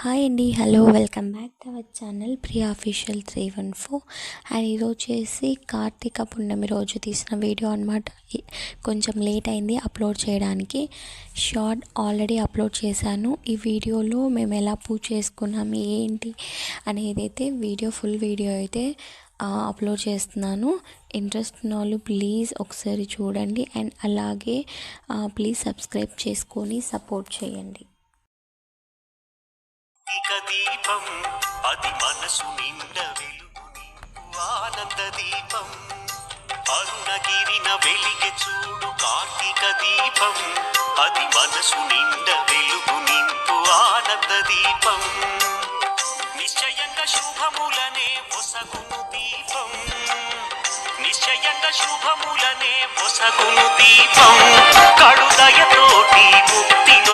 Hi అండి hello welcome back to our channel Priya official three one four and ఈరోజు వచ్చేసి కార్తీక పున్నమి రోజు తీసిన వీడియో అనమాట కొంచెం లేట్ అయింది అప్లోడ్ చేయడానికి. షార్ట్ ఆల్రెడీ అప్లోడ్ చేశాను. ఈ వీడియోలో మేము ఎలా పూజ చేసుకున్నాం ఏంటి అనేది అయితే వీడియో ఫుల్ వీడియో అయితే అప్లోడ్ చేస్తున్నాను. ఇంట్రెస్ట్ ఉన్న వాళ్ళు ప్లీజ్ ఒకసారి చూడండి. అండ్ అలాగే ప్లీజ్ సబ్స్క్రైబ్ చేసుకొని సపోర్ట్ చేయండి. దీపం అది మనసు నిండ వెలుగుని ఆనంద దీపం. అరుణగిరిన వెలిగె చూడు కార్తీక దీపం అది మనసు నిండ వెలుగు నింపు ఆనంద దీపం. నిశ్చయంగా శుభములనే ఒసగును దీపం. నిశ్చయంగా శుభములనే ఒసగును దీపం. కడుదయతోటి ముక్తి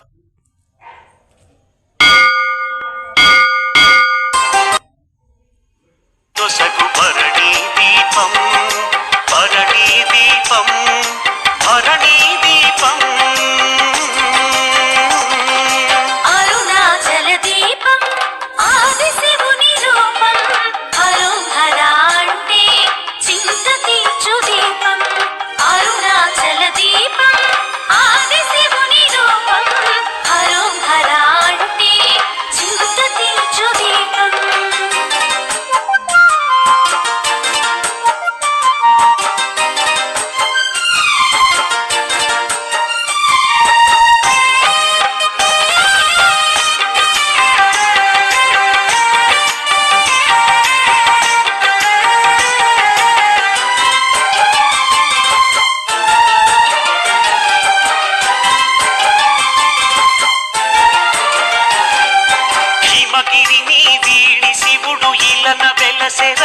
ఇలన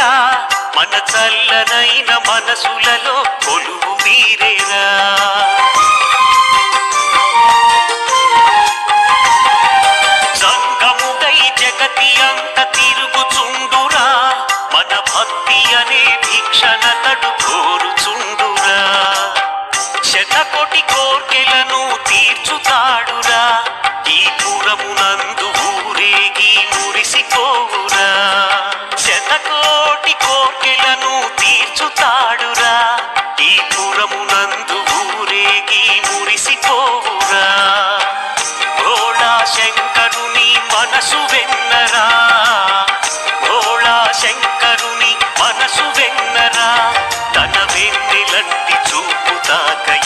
మన చల్లనైన మనసులలో కొలువు మీరేరా సంగముడై జగతి అంత తిరుగుచుండురా మన భక్తి అనే భిక్షణతడు కోరుచుండురా. శతకోటి కోర్కెలను తీర్చుతాడురా ఈ పురమునందు ఊరేగి మురిసిపోవు. మనసు వెన్నరా? భోళా శంకరుని మనసు వెన్నరా? తన వెన్నెలంటి చూపుతాక ఎంత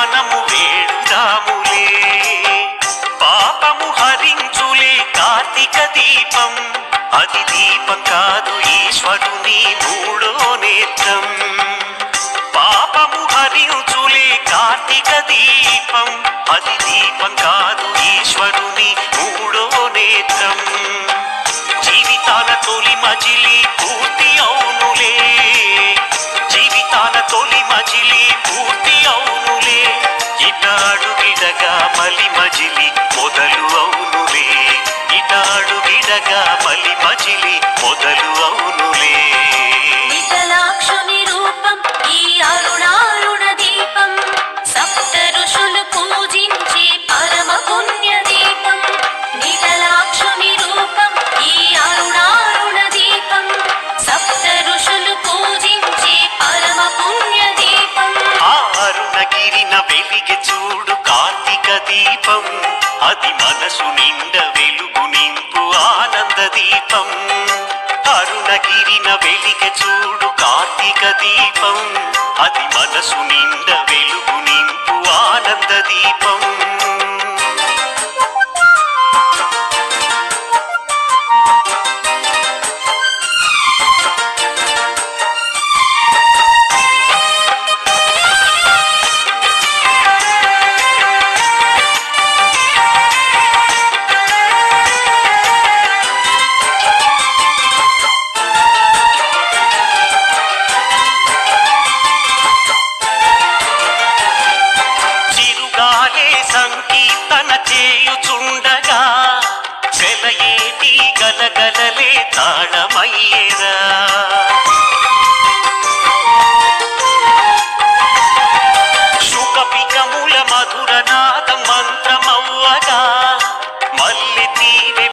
జ్ఞానము వేడుదాములే. పాపము హరించులే కార్తీక దీపం. అది దీపం కాదు ఈశ్వరుని మూడో నేత్రం. పాపము హరించులే కార్తీక దీపం. అది దీపం కాదు ఈశ్వరుని మూడో నేత్రం. జీవితాల తొలి మజిలి పూర్తి అవునులే. జీవితాల తొలి మజిలి ఇటాడు విడగా మలి మజిలి మొదలు అవునులే. ఇటాడు విడగా మలి మజిలి దీపం. అది మనసు నిండ వెలుగు నింపు ఆనంద దీపం. అరుణగిరిన వెలిగి చూడు కార్తీక దీపం. అది మనసు నిండ వెలుగు నింపు ఆనంద దీపం. గలగలలే తాళమయ్యేరా.